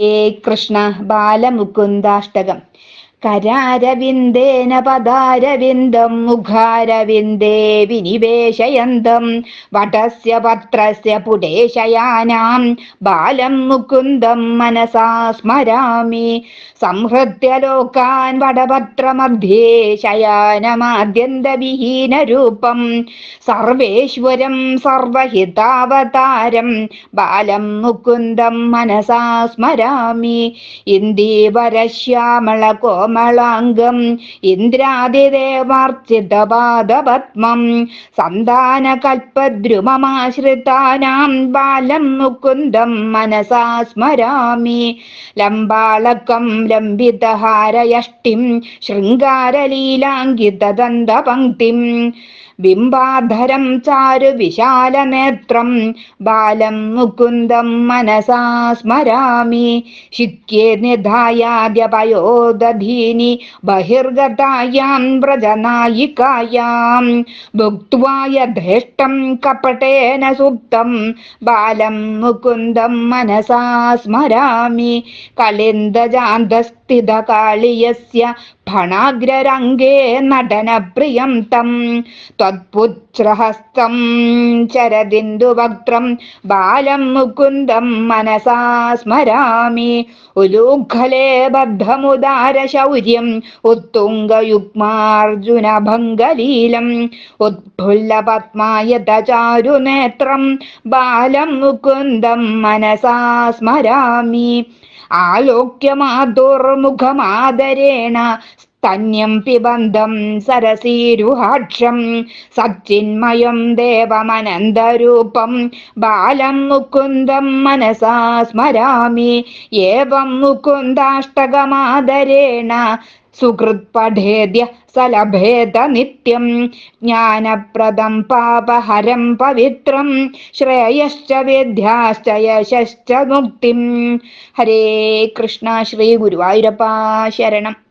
ഹേ കൃഷ്ണ ബാലമുകുന്ദാഷ്ടകം. കരാരവിന്ദേന പദാരവിന്ദം മുഖാരവിന്ദേ വിനിവേശയന്തം വടസ്യ പത്രസ്യ പുടേശയാനാം ബാലം മുകുന്ദം മനസാ സ്മരാമി സംഹൃത്യ ലോകാൻ വടപത്രമധ്യേ ശയാനമാദ്യന്തവിഹീനരൂപം സർവേശ്വരം സർവഹിതാവതാരം ബാലം മുകുന്ദം മനസാ സ്മരാമി ഇന്ദീവരശ്യാമള കോമളാംഗം ഇന്ദ്രാതിദേവാർച്ചിതപാദപത്മം സന്താനകൽപ്പദ്രുമമാശ്രിതാനാം ബാലം മുകുന്ദം മനസാ സ്മരാമി. ലംബാളക്കം ലംബിതഹാരയഷ്ടിം ശൃംഗാരലീലാങ്കിതദന്തപങ്ക്തിം ബിംബാധരം ചാരു വിശാലനേത്രം. ബാലം മുകുന്ദം മനസാ സ്മരാമി. ശിക്യേ നിധായാദ്യപയോദധീനി ബഹിർഗതായാം വ്രജനായികായാം. ഭുക്വായ ധേഷ്ടം കപടേന സുപ്തം ബാലം മുകുന്ദം മനസാ സ്മരാമി. കളിന്ദജാന്തസ്ഥിതകാളിയസ്യ ഫണാഗ്രരംഗേ നടനപ്രിയം തം. ത്വത്പുത്രഹസ്തം ചരദിന്ദുവക്ത്രം ബാലം മുകുന്ദം മനസാ സ്മരാമി. ഉലൂഖലേ ബദ്ധമുദാരശൗര്യം ഉത്തുംഗയുഗ്മാർജുനഭംഗലീലം. ഉത്ഫുല്ലപത്മായതചാരുനേത്രം ബാലം മുകുന്ദം മനസാ സ്മരാമി. ആലോക്യമാതുർമുഖമാദരേണ സ്തന്യം പിബന്ധം സരസീരുഹാക്ഷം സച്ചിന്മയം ദേവമനന്തരൂപം ബാലം മുക്കുന്ദം മനസാ സ്മരാമി. ഏവം മുക്കുന്ദാഷ്ടകമാദരേണ സുഹൃത് പഠേദ്യ സലഭേദ നിത്യം. ജ്ഞാനപ്രദം പാപഹരം പവിത്രം ശ്രേയശ്ച വിദ്യാശ്ച യശശ്ച മുക്തിം. ഹരേ കൃഷ്ണ ശ്രീ ഗുരുവായൂരപ്പ ശരണം.